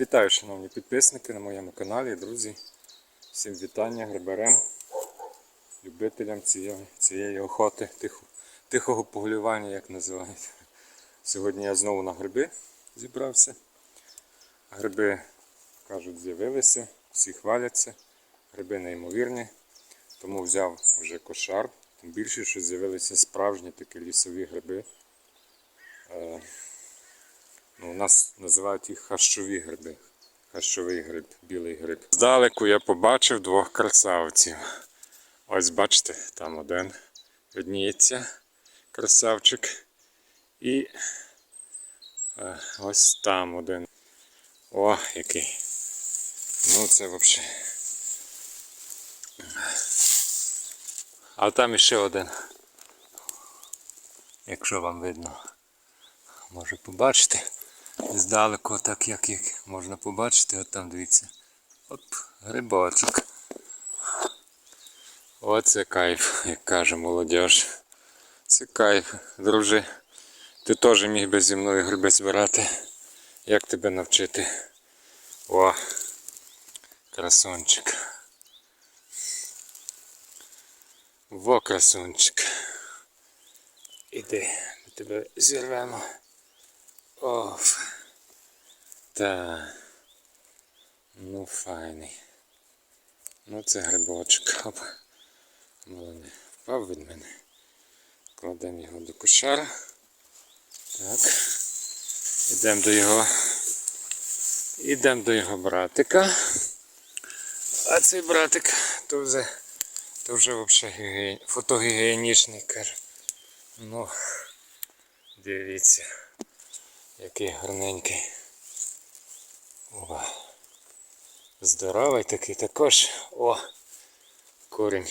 Вітаю, шановні підписники на моєму каналі, друзі. Всім вітання грибарем, любителям цієї, цієї охоти, тихо, тихого поглювання, як називають. Сьогодні я знову на гриби зібрався. Гриби, кажуть, з'явилися, всі хваляться. Гриби неймовірні. Тому взяв вже кошар. Тим більше, що з'явилися справжні такі лісові гриби. Ну, у нас називають їх хащові гриби. Хащовий гриб, білий гриб. Здалеку я побачив двох красавців. Ось бачите, там один видніється красавчик. І е, ось там один. О, який. Ну це взагалі. А там іще один. Якщо вам видно, може побачити. Здалеку, так як, як можна побачити, от там дивіться. Оп, грибочок. Оце кайф, як каже молодіж. Це кайф, друже. Ти теж міг би зі мною гриби збирати. Як тебе навчити? О, красунчик. Во, красунчик. Іди, ми тебе зірвемо. Оф. Та. Ну файний. Ну це грибочок. Оп. Молодий. Впав від мене. Кладемо його до кошара. Так. Ідемо до його. Ідемо до його братика. А цей братик то вже то вже взагалі фотогігієнічний каже. Ну, дивіться. Який гарненький. Ова. Здоровий такий також. О! Корінь.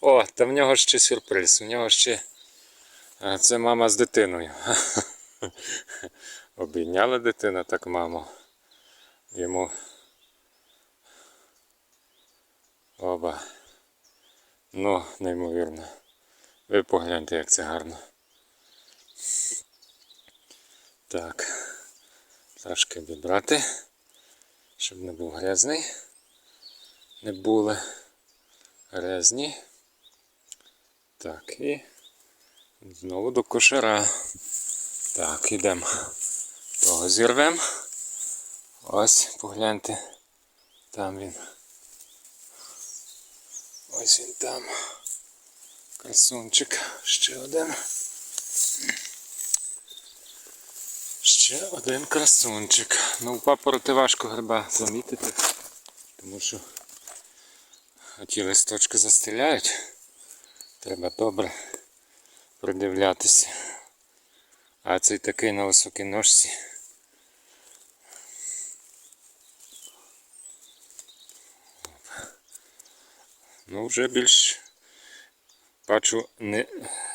О, та в нього ще сюрприз. У нього ще. а, Це мама з дитиною. Обійняла дитина так маму. Йому. Оба. Ну, неймовірно. Ви погляньте, як це гарно. Так, трошки обібрати, щоб не був грязний. Не були грязні. Так, і знову до кошара. Так, ідемо. Того зірвемо. Ось, погляньте. Там він. Ось він там. Красунчик. Ще один. Ще один красунчик. Ну, папороти важко гриба замітити, тому що ті листочки застріляють. Треба добре придивлятися. А цей такий на високій ножці. Ну, вже більш бачу не,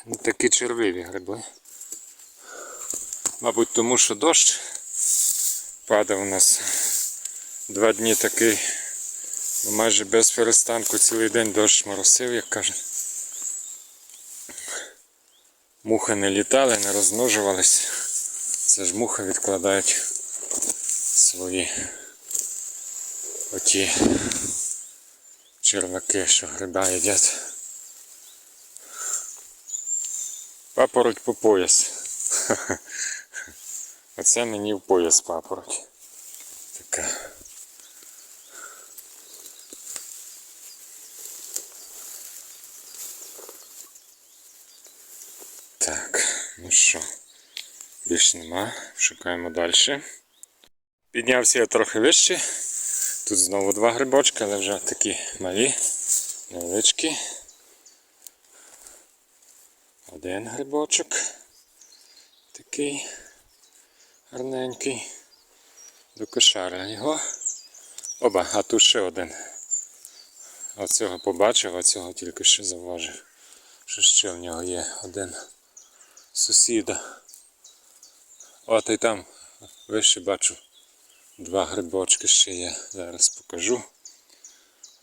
не такі червиві гриби. Мабуть, тому що дощ падав у нас два дні такий, ну, майже без перестанку цілий день дощ моросив, як каже. Мухи не літали, не розмножувались. Це ж мухи відкладають свої оті черваки, що гриба їдять. Папороть по пояс. Оце мені в пояс папороть. Така. Так, ну що, більш нема. Шукаємо далі. Піднявся я трохи вище. Тут знову два грибочки, але вже такі малі, невеличкі. Один грибочок. Такий гарненький. До кошара його. Оба, а тут ще один. Оцього побачив, а цього тільки що завважив. Що ще в нього є один сусіда. От і там вище бачу два грибочки ще є. Зараз покажу.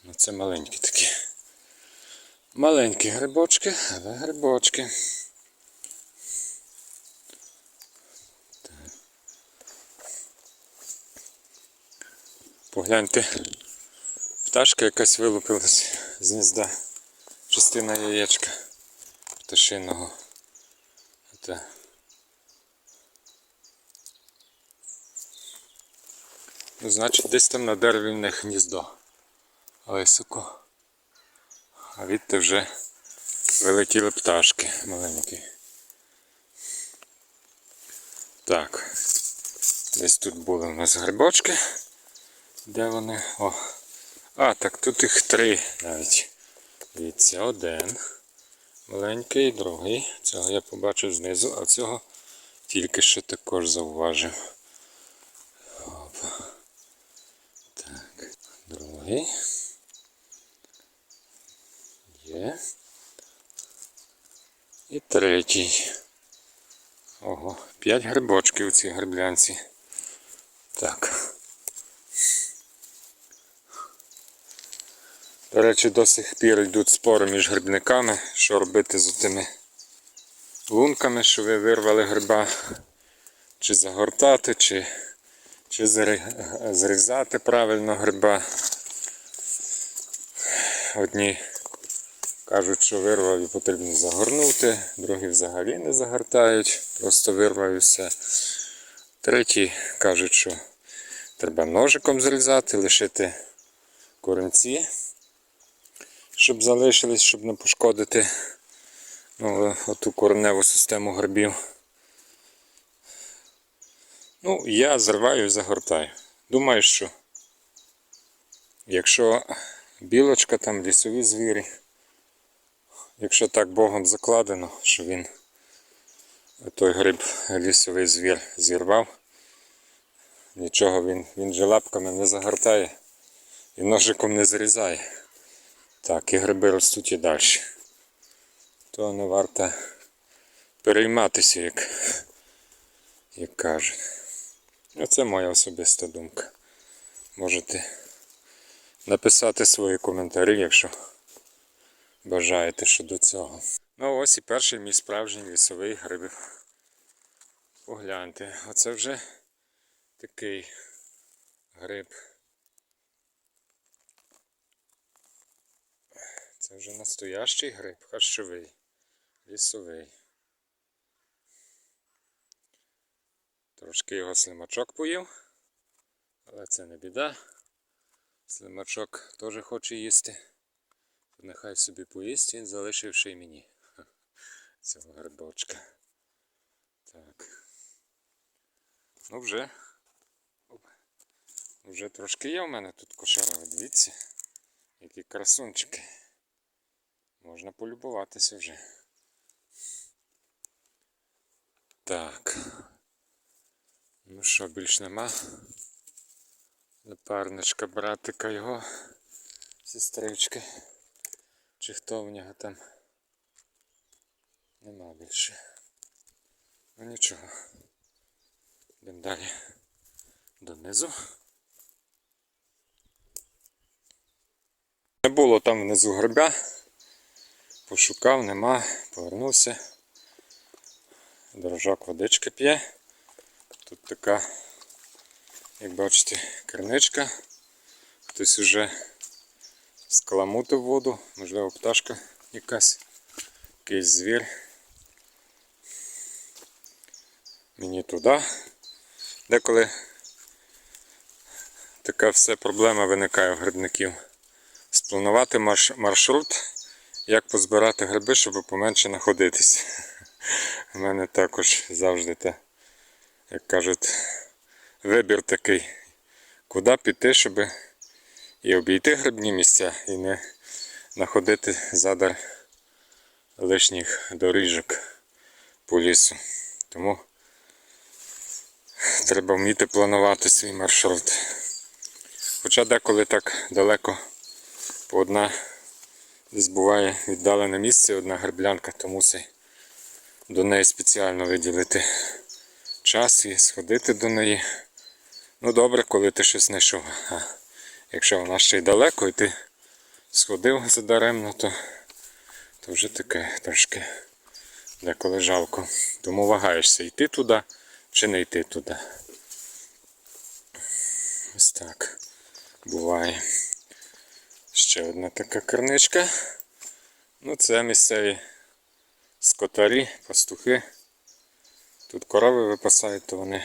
Ну це маленькі такі. Маленькі грибочки, але грибочки. Погляньте, пташка якась вилупилась з гнізда. Частина яєчка пташиного. Оте. Ну, значить, десь там на дереві в них гніздо. Високо. А відти вже вилетіли пташки маленькі. Так. Десь тут були у нас грибочки. Де вони? О. А, так тут їх три навіть. Дивіться, один. Маленький, другий. Цього я побачив знизу, а цього тільки що також зауважив. Опа. Так, другий. Є. І третій. Ого, п'ять грибочків у цій гриблянці. Так. До речі, до сих пір йдуть спори між грибниками, що робити з тими лунками, що ви вирвали гриба, чи загортати, чи, чи зрізати правильно гриба. Одні кажуть, що вирвав і потрібно загорнути, другі взагалі не загортають, просто вирвав і все. Треті кажуть, що треба ножиком зрізати, лишити корінці щоб залишились, щоб не пошкодити ну, оту кореневу систему грибів. Ну, я зриваю і загортаю. Думаю, що якщо білочка там, лісові звірі, якщо так Богом закладено, що він той гриб лісовий звір зірвав, нічого він, він же лапками не загортає і ножиком не зрізає. Так, і гриби ростуть і далі. То не варто перейматися, як, як кажуть. Оце моя особиста думка. Можете написати свої коментарі, якщо бажаєте щодо цього. Ну ось і перший мій справжній лісовий гриб. Погляньте, оце вже такий гриб. Це вже настоящий гриб, харчовий, лісовий. Трошки його слимачок поїв, але це не біда. Слимачок теж хоче їсти. Нехай собі поїсть, він залишив ще й мені цього грибочка. Так. Ну вже. Вже трошки є в мене тут кошара, дивіться. Які красунчики. Можна полюбуватися вже. Так. Ну що, більш нема. Напарничка братика його, сестрички. Чи хто в нього там? Нема більше. Ну нічого. Йдемо далі донизу. Не було там внизу грибя. Пошукав, нема, повернувся. Дорожак водички п'є. Тут така, як бачите, керничка. Хтось уже скаламутив воду, можливо пташка якась, якийсь звір. Мені туди. Деколи така все проблема виникає в грибників. Спланувати марш- маршрут як позбирати гриби, щоб поменше находитись. У мене також завжди те, як кажуть, вибір такий, куди піти, щоб і обійти грибні місця, і не знаходити задар лишніх доріжок по лісу. Тому треба вміти планувати свій маршрут. Хоча деколи так далеко по одна десь буває віддалене місце, одна греблянка, то мусить до неї спеціально виділити час і сходити до неї. Ну добре, коли ти щось знайшов. А якщо вона ще й далеко і ти сходив задаремно, то, то вже таке трошки деколи жалко. Тому вагаєшся йти туди чи не йти туди. Ось так. буває. Ще одна така керничка. Ну, це місцеві скотарі, пастухи. Тут корови випасають, то вони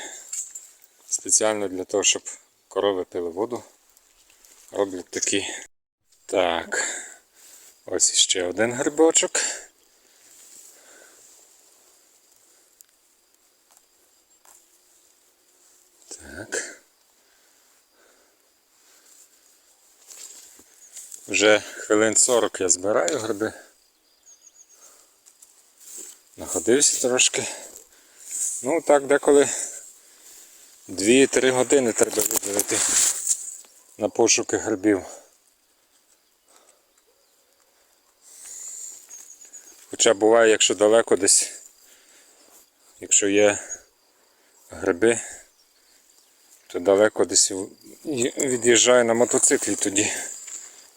спеціально для того, щоб корови пили воду. Роблять такі. Так. Ось іще один грибочок. Так. Вже хвилин 40 я збираю гриби. Находився трошки. Ну так деколи 2-3 години треба виділити на пошуки грибів. Хоча буває, якщо далеко десь, якщо є гриби, то далеко десь від'їжджаю на мотоциклі тоді.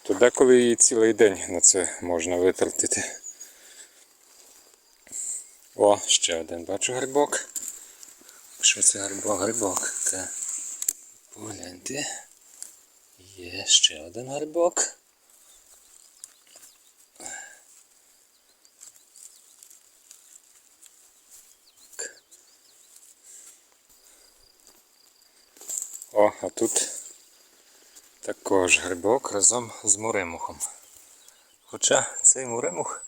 То деколи і цілий день на це можна витратити. О, ще один бачу грибок. Якщо це грибок, грибок, то погляньте. Є ще один грибок. О, а тут також грибок разом з муримухом. Хоча цей муримух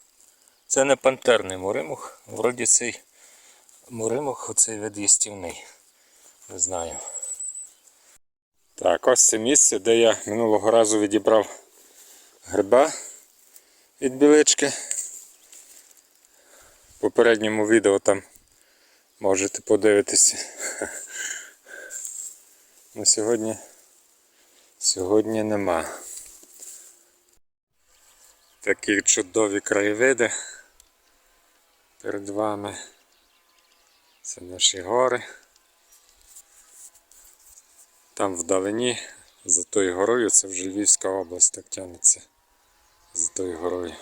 це не пантерний муримух, вроді цей муримух оцей вид їстівний. Не знаю. Так, ось це місце, де я минулого разу відібрав гриба від білички. В попередньому відео там можете подивитися. На сьогодні сьогодні нема. Такі чудові краєвиди перед вами. Це наші гори. Там вдалині, за тою горою, це вже Львівська область так тягнеться. За тою горою.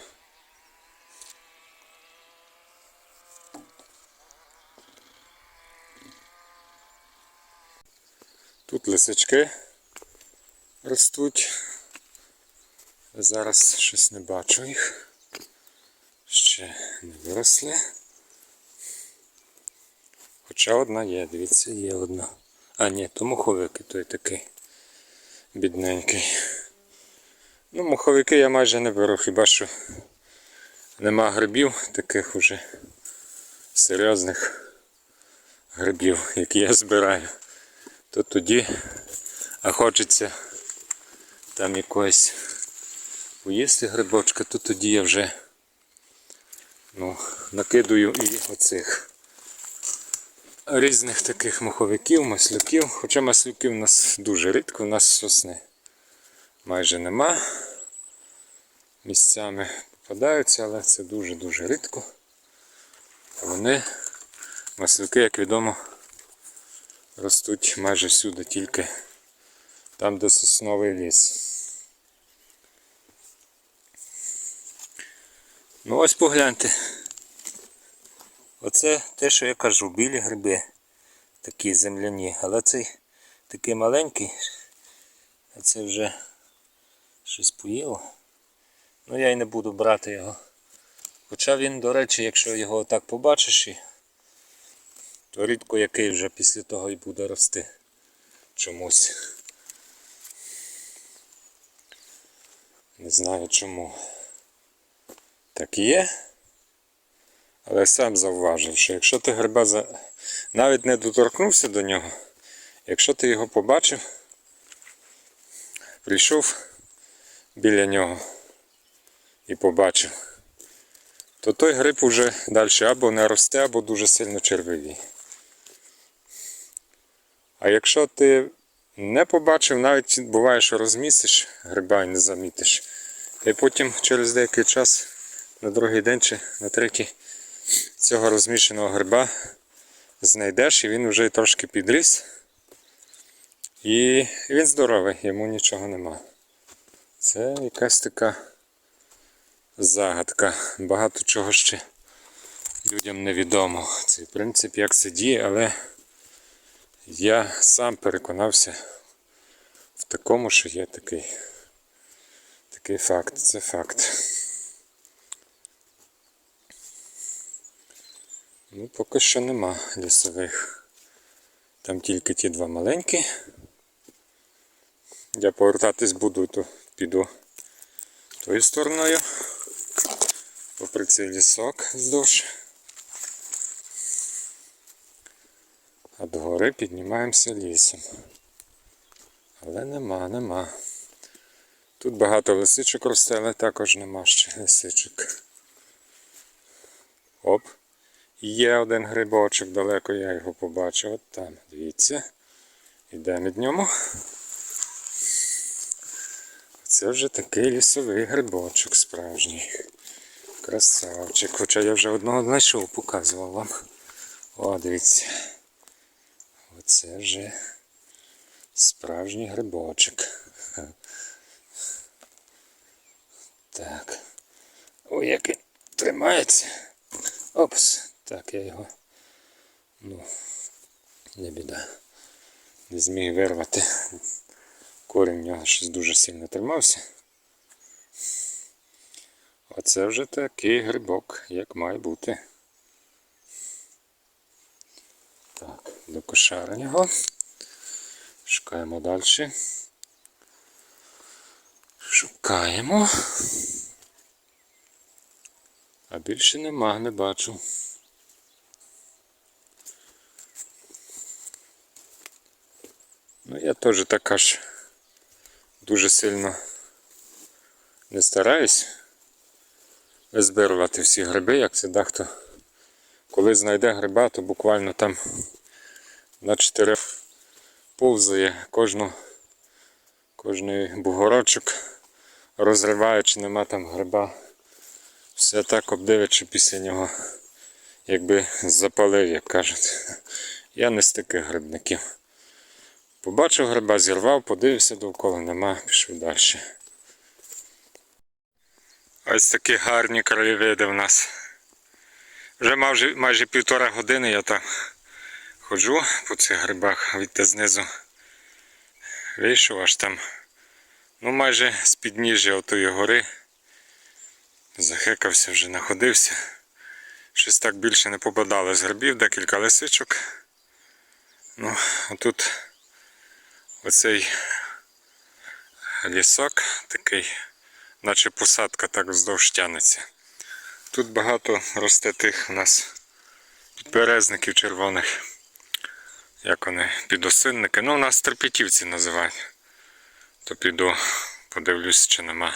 Тут лисички ростуть. Зараз щось не бачу їх. Ще не виросли. Хоча одна є, дивіться, є одна. А ні, то муховики той такий бідненький. Ну, муховики я майже не беру, хіба що нема грибів таких уже серйозних грибів, які я збираю. То тоді, а хочеться там якогось поїсти грибочка, то тоді я вже ну, накидую і оцих різних таких маховиків, маслюків. Хоча маслюків у нас дуже рідко, у нас сосни майже нема. Місцями попадаються, але це дуже-дуже рідко. Вони, маслюки, як відомо, ростуть майже всюди, тільки там, де сосновий ліс. Ну ось погляньте. Оце те, що я кажу, білі гриби. Такі земляні. Але цей такий маленький, а це вже щось поїло. Ну я й не буду брати його. Хоча він, до речі, якщо його так побачиш, то рідко який вже після того і буде рости чомусь. Не знаю чому. Так є. Але сам завважив, що якщо ти гриба за... навіть не доторкнувся до нього, якщо ти його побачив, прийшов біля нього і побачив, то той гриб уже далі або не росте, або дуже сильно червивий. А якщо ти не побачив, навіть буває, що розмістиш гриба і не замітиш, і потім через деякий час на другий день чи на третій цього розмішаного гриба знайдеш і він вже трошки підріс. І він здоровий, йому нічого нема. Це якась така загадка. Багато чого ще людям невідомо. Цей принцип, як це діє, але я сам переконався в такому, що є такий, такий факт. Це факт. Ну, поки що нема лісових. Там тільки ті два маленькі. Я повертатись буду, то піду тою стороною. Попри цей лісок вздовж. А догори піднімаємося лісом. Але нема, нема. Тут багато лисичок росте, але також нема ще лисичок. Оп. Є один грибочок далеко, я його побачив. От там, дивіться. Йдемо від ньому. Це вже такий лісовий грибочок справжній. Красавчик. Хоча я вже одного знайшов, показував вам. О, дивіться. Оце вже справжній грибочок. Так. Ой, як він тримається. Опс. Так, я його. Ну, не біда. Не зміг вирвати. Корінь в нього щось дуже сильно тримався. Оце вже такий грибок, як має бути. Так, до кошара його. Шукаємо далі. Шукаємо. А більше нема, не бачу. Ну, я теж така ж дуже сильно не стараюсь визбирувати всі гриби, як це дехто. Коли знайде гриба, то буквально там на чотири повзає кожну, кожний бугорочок, розриває, чи нема там гриба. Все так обдивиться після нього, якби запалив, як кажуть. Я не з таких грибників. Побачив гриба, зірвав, подивився довкола, нема, пішов далі. Ось такі гарні краєвиди в нас. Вже майже, майже півтора години я там ходжу по цих грибах, відти знизу вийшов аж там, ну майже з підніжжя отої гори. Захекався, вже находився. Щось так більше не попадало з грибів, декілька лисичок. Ну, отут оцей лісок такий, наче посадка так вздовж тянеться. Тут багато росте тих у нас підберезників червоних. Як вони, підосинники. Ну, у нас терпітівці називають. То піду, подивлюсь, чи нема.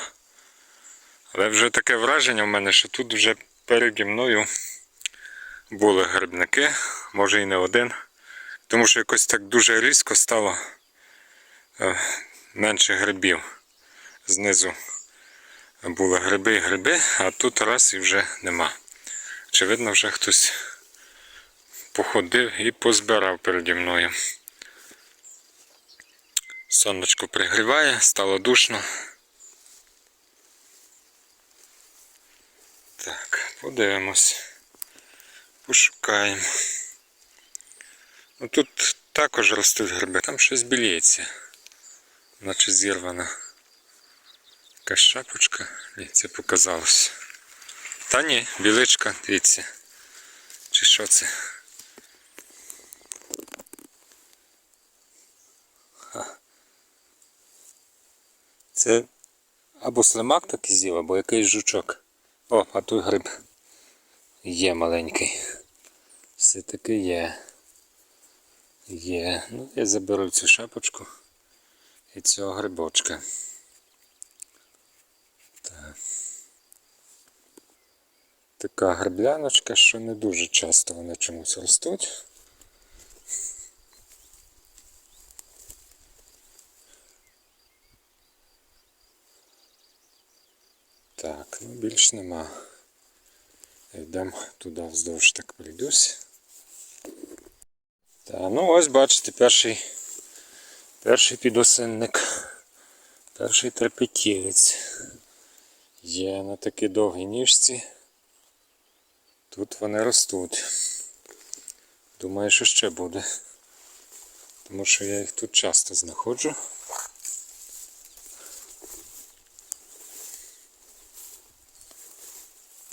Але вже таке враження в мене, що тут вже переді мною були грибники, може і не один. Тому що якось так дуже різко стало е, менше грибів. Знизу були гриби і гриби, а тут раз і вже нема. Очевидно, вже хтось походив і позбирав переді мною. Сонечко пригріває, стало душно. Так, подивимось. Пошукаємо. Ну тут також ростуть гриби, там щось біліється. Наче зірвана. Якась шапочка. Це показалось. Та ні, біличка, дивіться. Чи що це? Це або слимак такий з'їв, або якийсь жучок. О, а тут гриб є маленький. Все-таки є. Є. Ну, я заберу цю шапочку і цього грибочка. Так. Така грибляночка, що не дуже часто вони чомусь ростуть. Так, ну більш нема. Йдемо туди вздовж так прийдусь. Та, ну ось бачите, перший, перший підосинник, перший трепетілець. Є на такій довгій ніжці. Тут вони ростуть. Думаю, що ще буде. Тому що я їх тут часто знаходжу.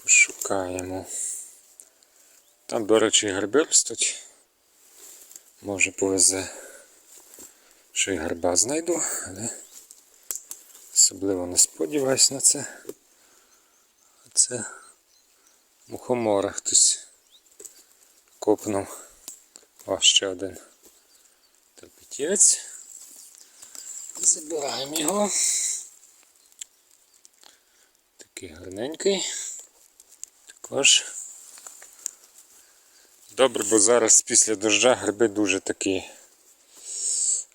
Пошукаємо. Там, до речі, і гриби ростуть. Може повезе, що і гриба знайду, але особливо не сподіваюсь на це. Це мухомора хтось копнув. О, ще один терпетівець. Забираємо його. Такий гарненький. Також. Добре, бо зараз після дождя гриби дуже такі,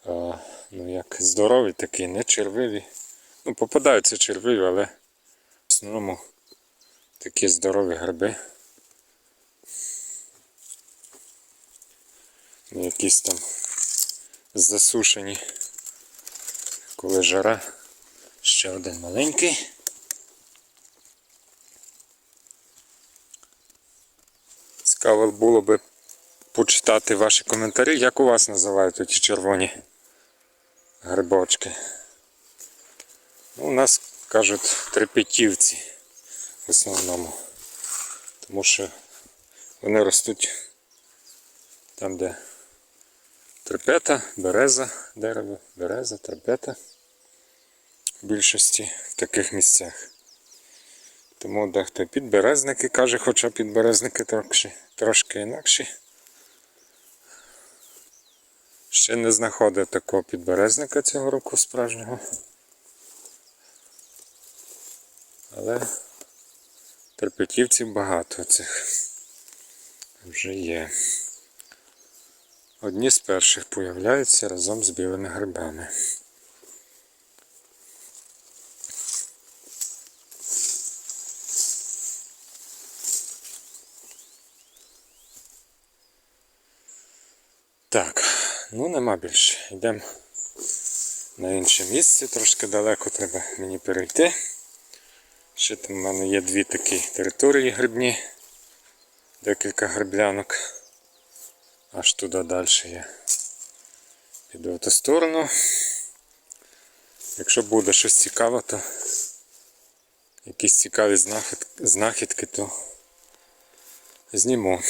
а, ну як здорові, такі, не червиві. Ну, попадаються червиві, але в основному такі здорові гриби. Якісь там засушені. Коли жара. Ще один маленький. Цікаво було би почитати ваші коментарі, як у вас називають ті червоні грибочки. Ну, у нас кажуть трепетівці в основному. Тому що вони ростуть там, де трепета, береза, дерево, береза, трепета в більшості в таких місцях. Тому дехто підберезники каже, хоча підберезники трошки, трошки інакші. Ще не знаходив такого підберезника цього року справжнього. Але терпетівців багато цих вже є. Одні з перших появляються разом з білими грибами. Так, ну нема більше. Йдемо на інше місце, трошки далеко треба мені перейти. Ще там в мене є дві такі території грибні, декілька гриблянок. Аж туди далі я піду в ту сторону. Якщо буде щось цікаве, то якісь цікаві знахідки, то зніму.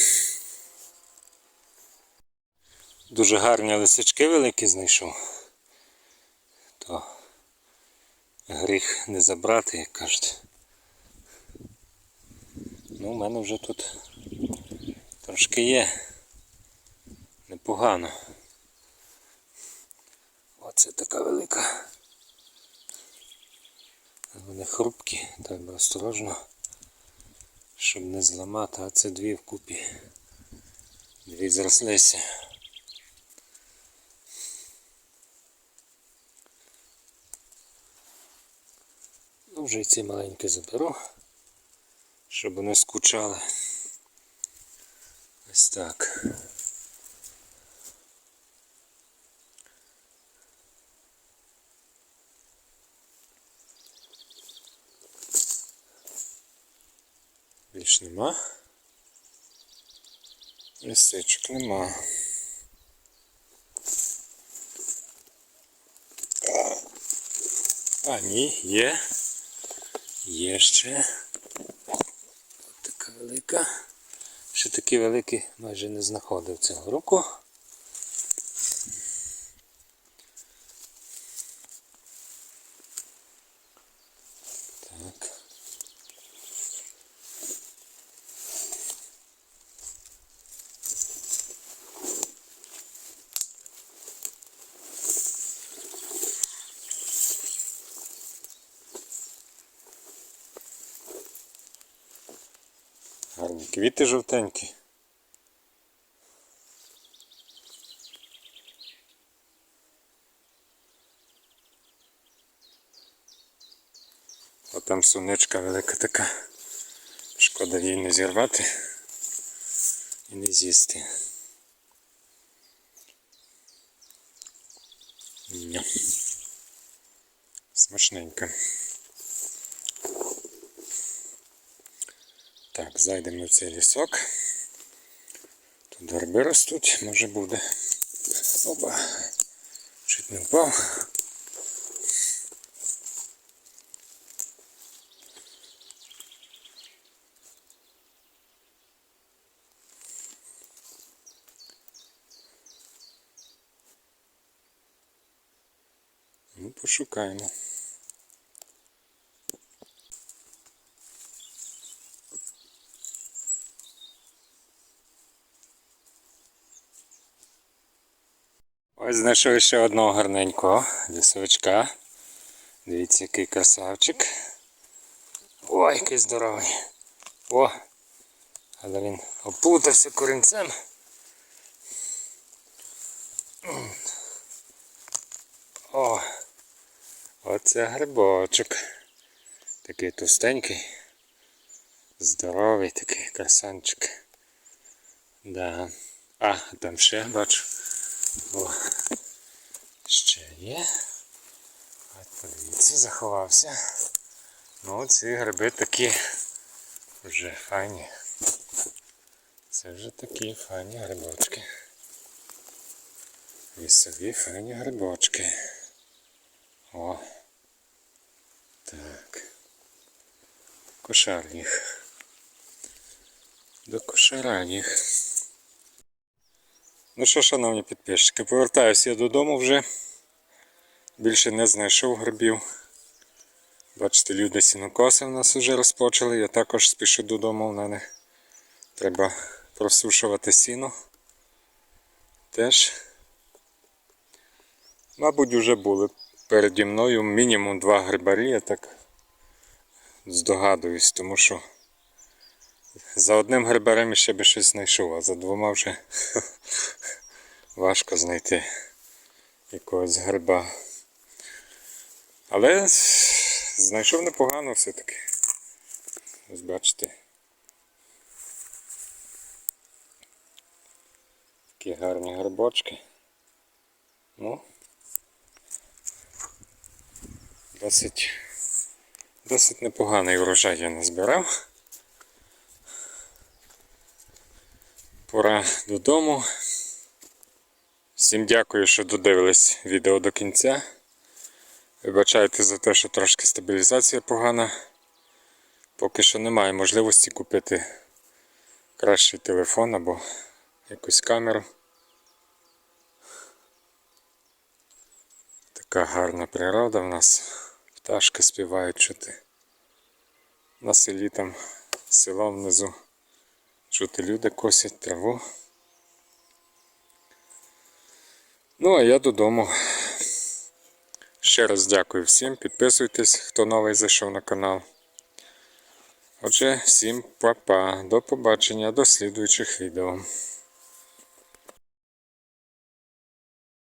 Дуже гарні лисички великі знайшов. То гріх не забрати, як кажуть. Ну, у мене вже тут трошки є. Непогано. Оце така велика. Вони хрупкі, треба осторожно, щоб не зламати, а це дві вкупі. Дві зрослися. Ну, вже і ці маленькі заберу, щоб не скучали. Ось так. Більш нема. Лисичок нема. А, ні, є. Є ще. Велика. Ще такі великі майже не знаходив цього року. Так. Гарні квіти жовтенькі. О сонечка велика така. Шкода її не зірвати і не з'їсти. Смачненько. Так, зайдемо в цей лісок. Тут горби ростуть, може буде. Опа. Чуть не впав. Пошукаємо. Ось знайшов ще одного гарненького лісовичка. Дивіться, який красавчик. Ой, який здоровий. О! Але він опутався корінцем. О! Оце грибочок. Такий товстенький. Здоровий такий красанчик. Да. А, там ще бачу. О, ще є. От подивіться, заховався. Ну, ці гриби такі вже файні. Це вже такі файні грибочки. Лісові файні грибочки. О. Так. Кошар їх. До кошара їх. Ну що, шановні підписчики, повертаюся я додому вже. Більше не знайшов грибів. Бачите, люди сінокоси в нас вже розпочали. Я також спішу додому. В мене треба просушувати сіно. Теж. Мабуть, вже були переді мною мінімум два грибарі, я так здогадуюсь, тому що за одним грибарем ще би щось знайшов, а за двома вже важко знайти якогось гриба. Але знайшов непогано все-таки. Ось бачите. Такі гарні грибочки. Ну, досить, досить непоганий урожай я назбирав. Пора додому. Всім дякую, що додивились відео до кінця. Вибачайте за те, що трошки стабілізація погана. Поки що немає можливості купити кращий телефон або якусь камеру. Така гарна природа в нас. Пташки співають чути. На селі там село внизу. Чути люди косять траву. Ну, а я додому. Ще раз дякую всім. Підписуйтесь, хто новий зайшов на канал. Отже, всім па-па. До побачення, до слідуючих відео.